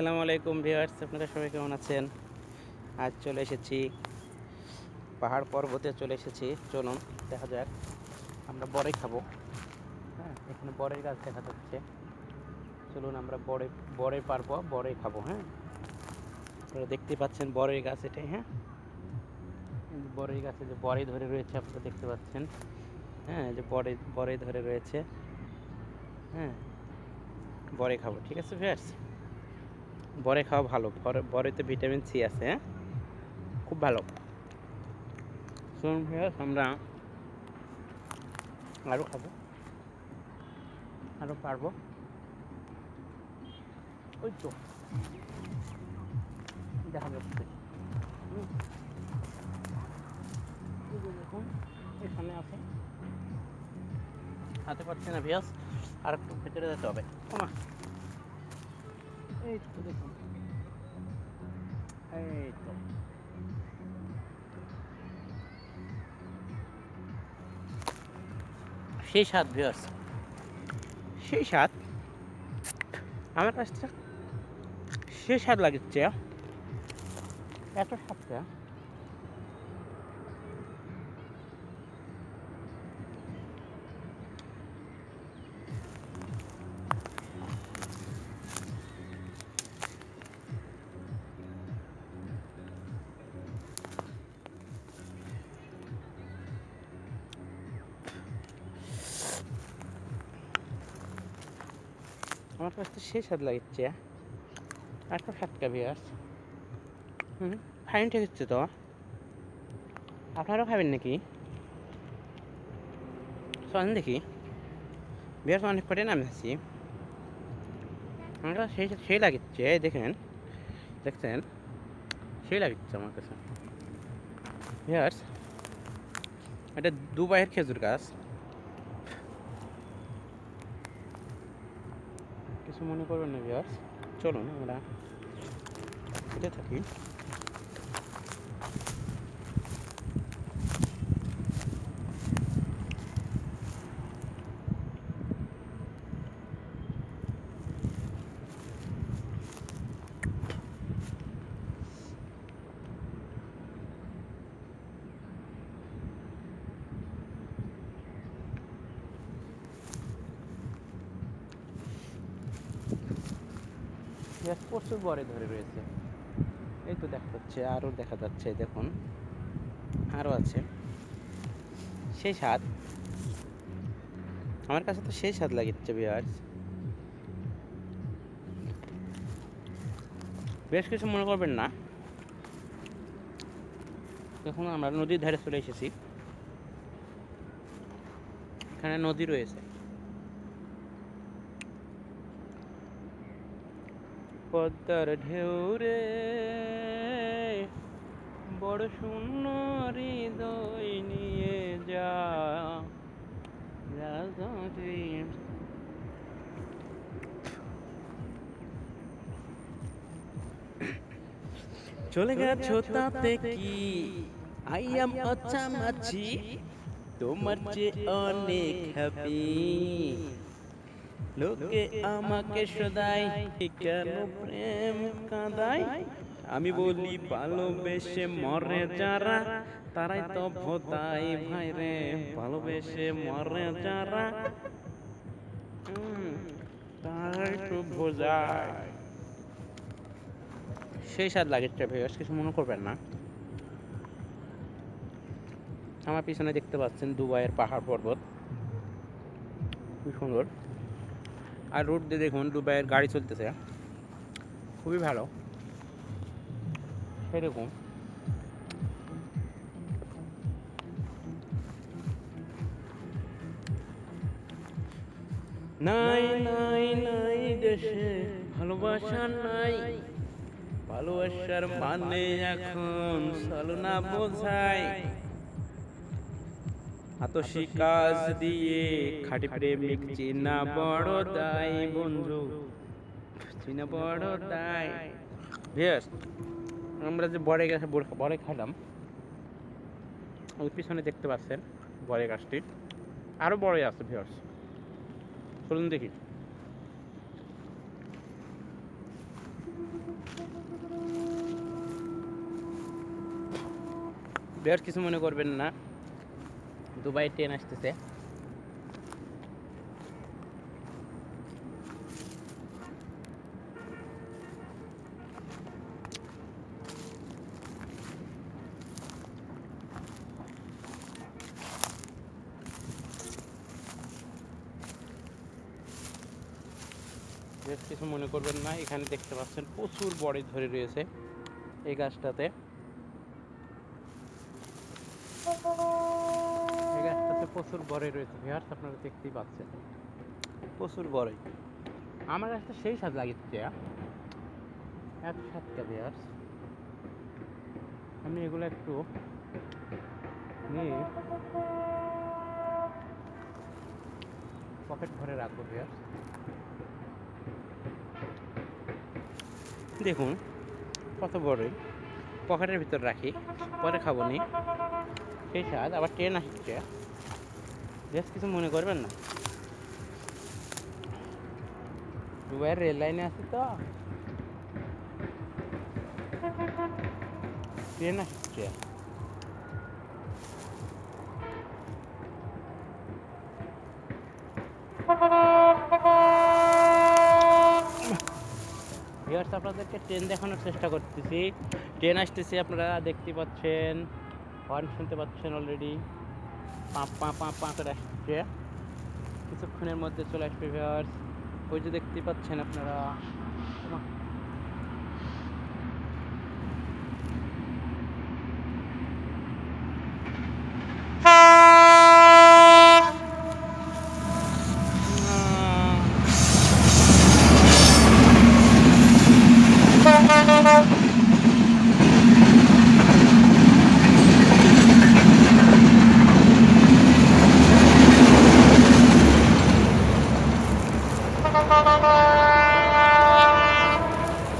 আসসালামু আলাইকুম ভিউয়ার্স, আপনারা সবাই কেমন আছেন? আজ চলে এসেছি পাহাড় পর্বতে, চলে এসেছি। চলুন, দেখা যাক। আমরা বড়ই খাব। হ্যাঁ এখানে বড়ের গাছ দেখা যাচ্ছে। চলুন, আমরা বড়ে বড়ে পারব, বড়ই খাব হ্যাঁ? আপনারা দেখতে পাচ্ছেন বড়ই গাছ এটাই হ্যাঁ? বড়ই গাছে যে বড়ই ধরে রয়েছে, আপনারা দেখতে পাচ্ছেন। হ্যাঁ যে বড়ই বড়ই ধরে রয়েছে। হ্যাঁ বড়ে খাব, ঠিক আছে ভিউয়ার্স? বরে খাওয়া ভালো। বরে- বরেতে ভিটামিন সি আছে হ্যাঁ? খুব ভালো। আমরা আরও খাব। আরও পারব। ওই তো। দেখা যাচ্ছে দেখুন এখানে আছে। হাতে পারছে না আর একটু ভেতরে যেতে হবে। এই তো, দেখুন। এই তো সেই স্বাদ ভিয়াস সেই স্বাদ আমার কাছ থেকে সেই স্বাদ লাগছে এত স্বাদটা আমার কাছে তো সেই স্বাদ লাগছে। এত স্বাদটা ভিয়াস হুম ফাইন ঠিক হচ্ছে তো। আপনারাও খাবেন নাকি? চলেন দেখি। বিয়াস অনেক করে নামেছি আমার কাছে সেই সেই লাগছে, দেখেন। দেখছেন? সেই লাগছে আমার কাছে। বিয়াস, এটা দুবাইয়ের খেজুর গাছ। কিছু মনে করবেন না ভিয়ার্স চলুন আমরা খেতে থাকি। গ্যাস প্রচুর বড়ে ধরে রয়েছে। এই তো দেখা যাচ্ছে আরও দেখা যাচ্ছে, দেখুন। আরও আছে। সেই স্বাদ। আমার কাছে তো সেই স্বাদ লাগিচ্ছে বিয়ার্স বেশ কিছু মনে করবেন না। দেখুন, আমরা নদীর ধারে চলে এসেছি। এখানে নদী রয়েছে। পদ্মার ঢেউ রে। বড় শূন্য হৃদয় নিয়ে যা। চলে গেছো তাতে কি? আই এম অচামাচি তোমার চেয়ে অনেক হ্যাপি লোকে আমাকে সদাই কেন প্রেম কাঁদাই আমি বলি, ভালোবেসে মরে যারা, তারাই তো ভোতাই ভাই রে। ভালোবেসে মরে যারা তারাই তো বোঝায় সেই স্বাদ লাগে ট্রাভেলার্স কিছু মনে করবেন না। আমার পিছনে দেখতে পাচ্ছেন দুবাইয়ের পাহাড় পর্বত। খুব সুন্দর। আর রোড দিয়ে দেখুন দুবাইয়ের গাড়ি চলতেছে। খুবই ভালো। সেরকম নাই নাই নাই দেশে ভালোবাসা নাই। ভালোবাসার মানে এখন ছলনা বোঝায় আতসী কাজ দিয়ে খাটি প্রেমিক চেনা বড় তাই বন্ধু। চেনা বড় তাই বেশ আমরা যে বড়ে গাছে বড়ে খেলাম ওই পিছনে দেখতে পাচ্ছেন বড়ে গাছটি। আরও বড়ই আছে ভিওর্স চলুন দেখি। বেশ কিছু মনে করবেন না। দুবাই ট্রেন আসতেছে। কিছু মনে করবেন না, এখানে দেখতে পাচ্ছেন প্রচুর বড়ি ধরে রয়েছে এই গাছটাতে। প্রচুর বড়ি রয়েছে ভিয়ার্স আপনারা দেখতেই পাচ্ছেন। প্রচুর বড়ই আমার গাছটা সেই সাথে লাগিয়েছে এক সাতটা ভিয়ার্স আমি এগুলো একটু নিয়ে পকেট ভরে রাখব ভিয়ার্স দেখুন কত বড়ই পকেটের ভিতর রাখি পরে খাব নি। সেই স্বাদ আবার ট্রেন আসছে বেশ কিছু মনে করবেন না। দুবাইয়ের রেল লাইনে আছে তো। ট্রেন আসছে। আপনাদেরকে ট্রেন দেখানোর চেষ্টা করতেছি। ট্রেন আসতেছে, আপনারা দেখতে পাচ্ছেন হর্ন শুনতে পাচ্ছেন অলরেডি পা পা, পাঁ, পা আসছে। কিছুক্ষণের মধ্যে চলে আসবে ভিউয়ার্স ওই যে দেখতে পাচ্ছেন আপনারা ওমা। আহ,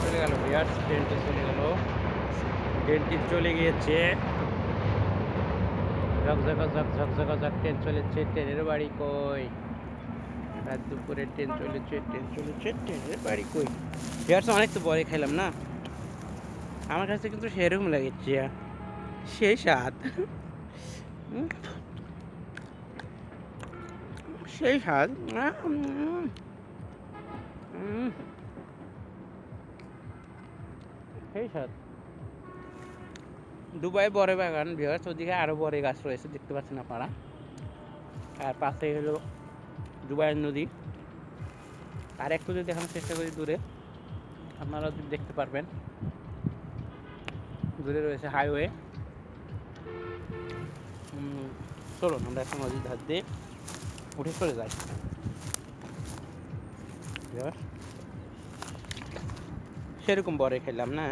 চলে গেল চলে ট্রেনটি চলে গিয়েছে। ট্রেন চলেছে। ট্রেনের বাড়ি কই? রাত দুপুরে ট্রেন চলেছে ট্রেন চলেছে, ট্রেনের বাড়ি কই? ভিউয়ার্স, অনেক তো বড় খেলাম না? আমার কাছে কিন্তু সেরকম লাগছে। সেই স্বাদ। সেই স্বাদ। স্বাদ দুবাই বড় বাগান, বিহার ওদিকে আরও বড় গাছ রয়েছে, দেখতে পাচ্ছেন আপনারা। আর পাশে হলো দুবাইয়ের নদী। আর একটু যদি দেখানোর চেষ্টা করি দূরে, আপনারা দেখতে পারবেন। দূরে রয়েছে হাইওয়ে। চলুন, আমরা এখন নদীর ধার দিয়ে উঠে চলে যাই। সেরকম বড় খেলাম না।